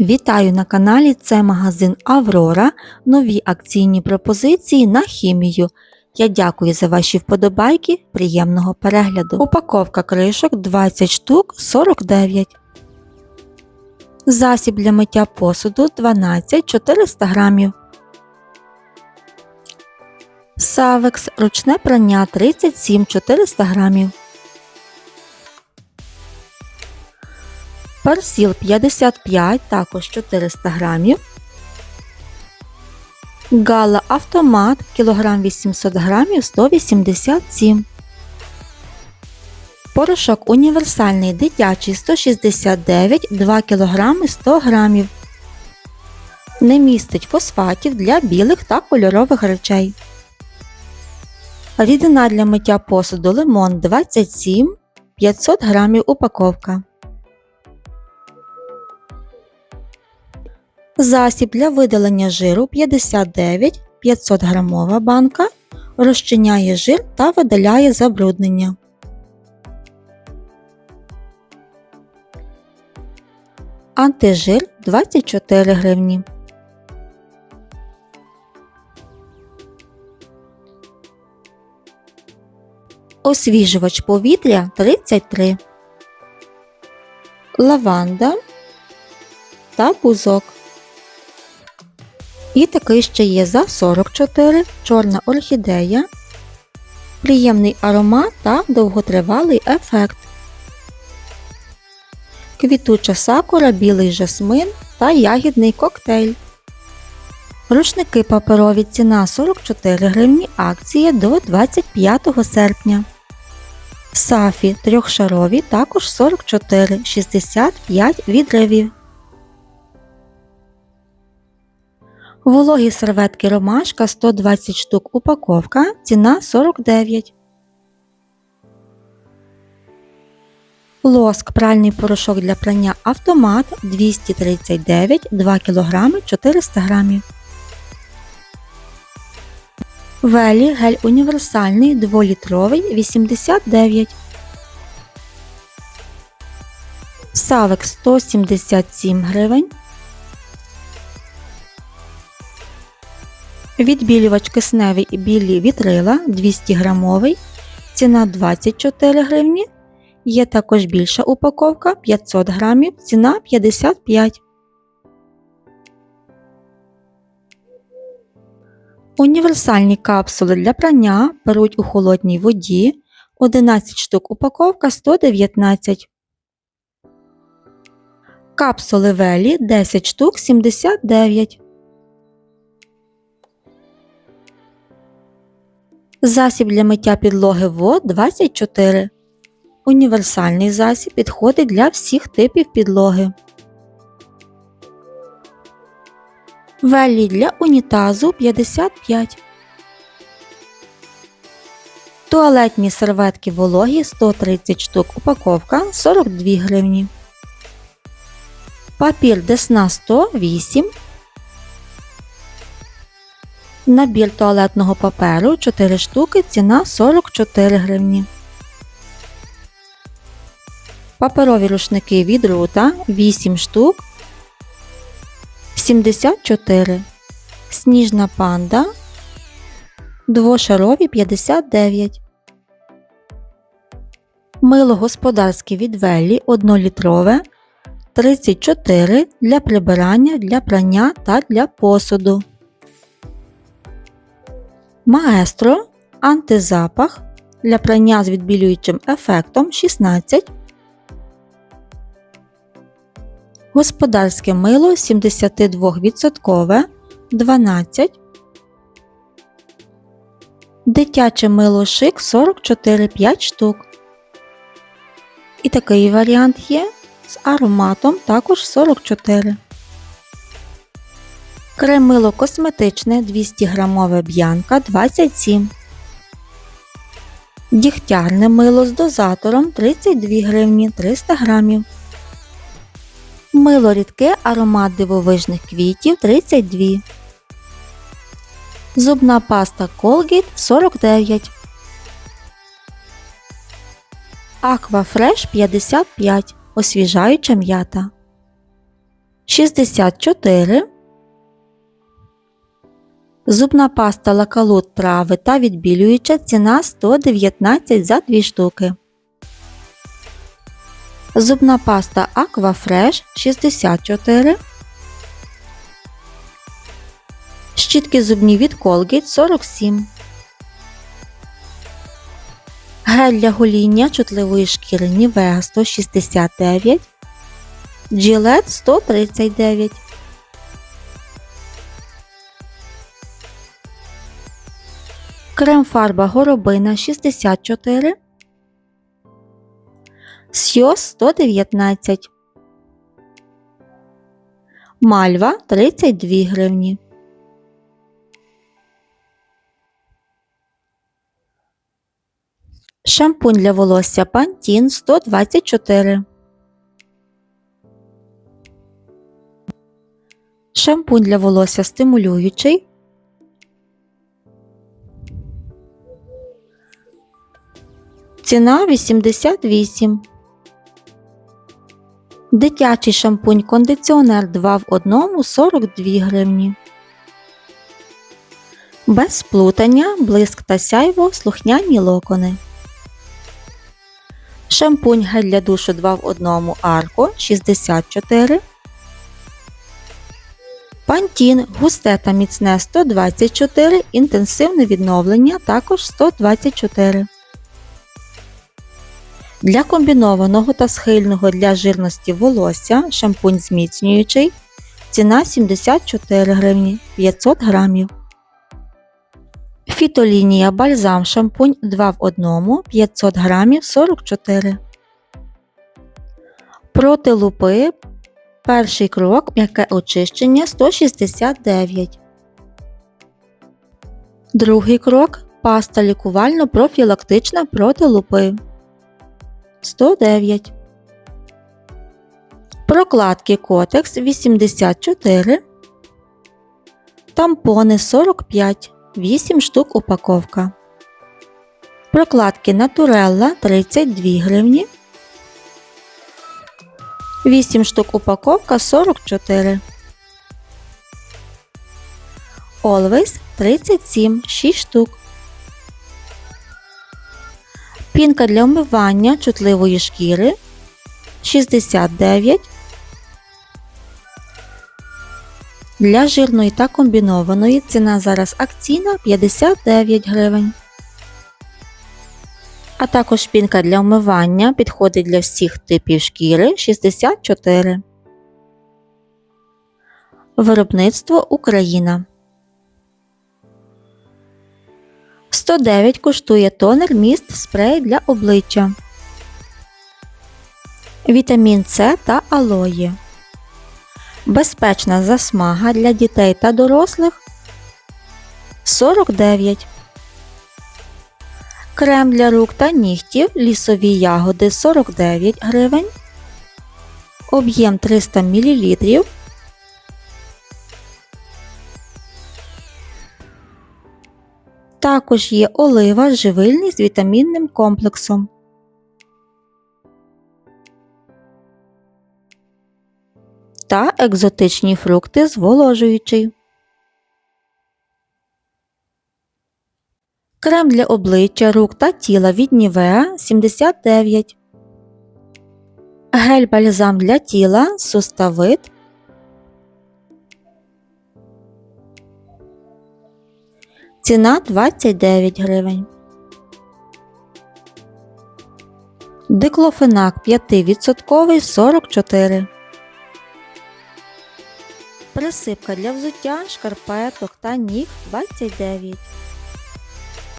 Вітаю на каналі. Це магазин Аврора. Нові акційні пропозиції на хімію. Я дякую за ваші вподобайки. Приємного перегляду. Упаковка кришок 20 штук 49. Засіб для миття посуду 12 400 грамів. Савекс ручне прання 37 400 грамів. Персіл 55, також 400 грамів. Гала автомат кілограм 800 грамів 187. Порошок універсальний дитячий 169 2 кг 100 грамів. Не містить фосфатів для білих та кольорових речей. Рідина для миття посуду лимон 27 500 грамів упаковка. Засіб для видалення жиру 59 500 грамова банка розчиняє жир та видаляє забруднення. Антижир 24 гривні. Освіжувач повітря 33. Лаванда та бузок. І такий ще є за 44 чорна орхідея, приємний аромат та довготривалий ефект. Квітуча сакура, білий жасмин та ягідний коктейль. Рушники паперові ціна 44 гривні, акція до 25 серпня. Сафі трьохшарові також 44, 65 відривів. Вологі серветки ромашка 120 штук упаковка, ціна 49. Лоск пральний порошок для прання автомат 239 2 кг 400 г. Велі гель універсальний 2-літровий 89. Савек 177 гривень. Відбілювач кисневий і білі вітрила 200 грамовий, ціна 24 гривні. Є також більша упаковка 500 грамів, ціна 55. Універсальні капсули для прання беруть у холодній воді 11 штук упаковка 119. Капсули велі 10 штук 79. Засіб для миття підлоги ВО 24. Універсальний засіб підходить для всіх типів підлоги. Велі для унітазу 55. Туалетні серветки вологі 130 штук упаковка 42 гривні. Папір Десна 108 Набір туалетного паперу 4 штуки, ціна 44 гривні. Паперові рушники від рута 8 штук 74. Сніжна панда двошарові 59. Мило господарське від Веллі 1-літрове 34 для прибирання, для прання та для посуду. Маестро антизапах для прання з відбілюючим ефектом 16. Господарське мило 72% 12. Дитяче мило шик 44 5 штук. І такий варіант є з ароматом також 44. Кремило косметичне 200 грамове б'янка 27. Дігтярне мило з дозатором 32 гривні 300 грамів. Мило рідке аромат дивовижних квітів 32. Зубна паста Colgate 49. Aquafresh 55. Освіжаюча м'ята. 64. Зубна паста лакалут трави та відбілююча ціна 119 за 2 штуки. Зубна паста Aquafresh 64. Щітки зубні від Colgate 47. Гель для гоління чутливої шкіри Nivea 169. Gillette 139. Крем фарба горобина 64. Сьос 119. Мальва 32 гривні. Шампунь для волосся Pantene 124. Шампунь для волосся стимулюючий. Ціна 88. Дитячий шампунь кондиціонер 2 в 1 42 гривні. Без плутання, блиск та сяйво слухняні локони. Шампунь гель для душу 2 в 1 арко 64. Пантін густе та міцне 124, інтенсивне відновлення також 124. Для комбінованого та схильного для жирності волосся шампунь зміцнюючий. Ціна 74 гривні 500 грамів. Фітолінія бальзам шампунь 2 в 1 500 грамів 44. Проти лупи Перший крок м'яке очищення 169. Другий крок паста лікувально-профілактична проти лупи 109. Прокладки котекс 84. Тампони 45. 8 штук упаковка. Прокладки Натурелла 32 гривні. 8 штук упаковка 44. Always 37 6 штук. Пінка для вмивання чутливої шкіри 69. Для жирної та комбінованої ціна зараз акційна 59 гривень. А також пінка для вмивання підходить для всіх типів шкіри 64. Виробництво Україна. 109 коштує тонер міст спрей для обличчя. Вітамін С та алої. Безпечна засмага для дітей та дорослих 49. Крем для рук та нігтів лісові ягоди 49 гривень. Об'єм 300 мл. Також є олива живильний з вітамінним комплексом. Та екзотичні фрукти зволожуючий. Крем для обличчя, рук та тіла від Nivea 79. Гель бальзам для тіла суставит. Ціна 29 гривень. Диклофенак 5% 44. Присипка для взуття, шкарпеток та ніг 29